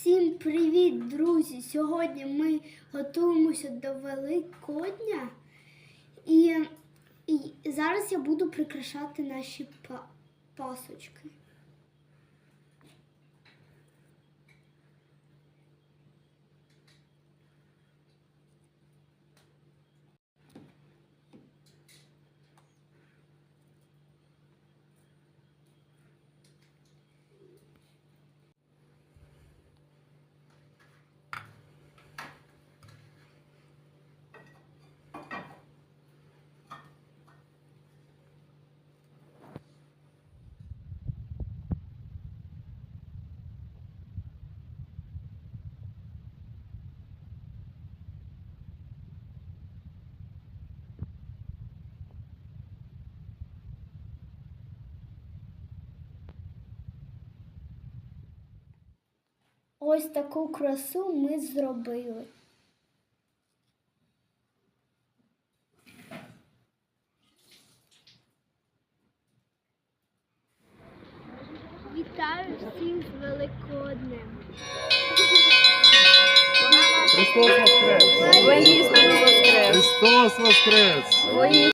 Всім привіт, друзі! Сьогодні ми готуємося до Великодня. І, і зараз я буду прикрашати наші па- пасочки. Ось таку красу ми зробили. Вітаю всіх з Великоднем. Христос Воскрес! Христос Воскрес!